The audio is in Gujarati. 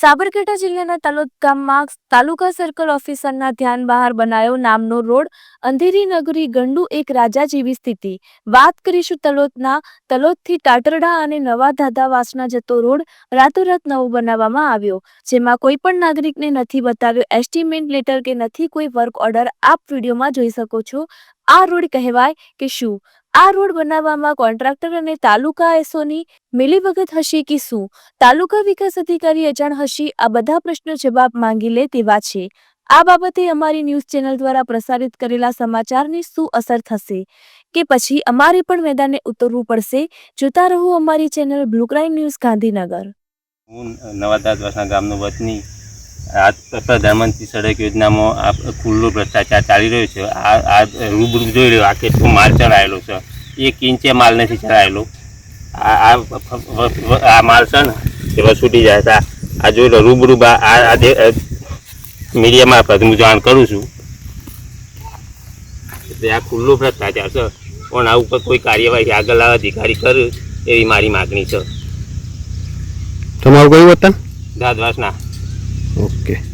સાબરકાંઠા જિલ્લાના તલોદ ગામમાં તાલુકા સર્કલ ઓફિસરના ધ્યાન બહાર બનાયો નામનો રોડ. અંધેરી નગરી ગંડુ એક રાજા જેવી સ્થિતિ. વાત કરીશું તલોદના, તલોદથી ટાટરડા અને નવા ધાધાવાસના જતો રોડ રાતોરાત નવો બનાવવામાં આવ્યો, જેમાં કોઈ પણ નાગરિકને નથી બતાવ્યો એસ્ટિમેટ લેટર કે નથી કોઈ વર્ક ઓર્ડર, આપ વિડીયોમાં જોઈ શકો છો. આ રોડ કહેવાય કે શું? આ રોડ બનાવવામાં કોન્ટ્રાક્ટર અને તાલુકા એસોની મિલીભગત હશે કે શું? તાલુકા વિકાસ અધિકારી અજાણ હશે? આ બધા પ્રશ્નો જવાબ માંગી લે તેવા છે. આ બાબતે અમારી ન્યૂઝ ચેનલ દ્વારા પ્રસારિત કરેલા સમાચારની શું અસર થશે? કે પછી અમારે પણ મેદાને ઉતરવું પડશે? જોતા રહો અમારી channel blue crime news Gandhinagar. હું નવાદાસના ગામનો વતની આ પ્રધાનમંત્રી સડક યોજનામાં આ ખુલ્લો ભ્રષ્ટાચાર ચાલી રહ્યો છે. આ આ રૂબરૂ જોઈ રહ્યો આ કેટલો માલ ચડાયેલો છે. એક ઇંચે માલ નથી ચડાયેલો. આ આ માલ છે ને એ વસૂટી જાય છે. આ- જોઈ લો રૂબરૂ આ મીડિયા મારફત હું જાણ કરું છું. એટલે આ ખુલ્લો ભ્રષ્ટાચાર છે. પણ આ ઉપર કોઈ કાર્યવાહી આગળ અધિકારી કરે એવી મારી માગણી છે. તમારું કયું વતન? દાદવાસના. ওকে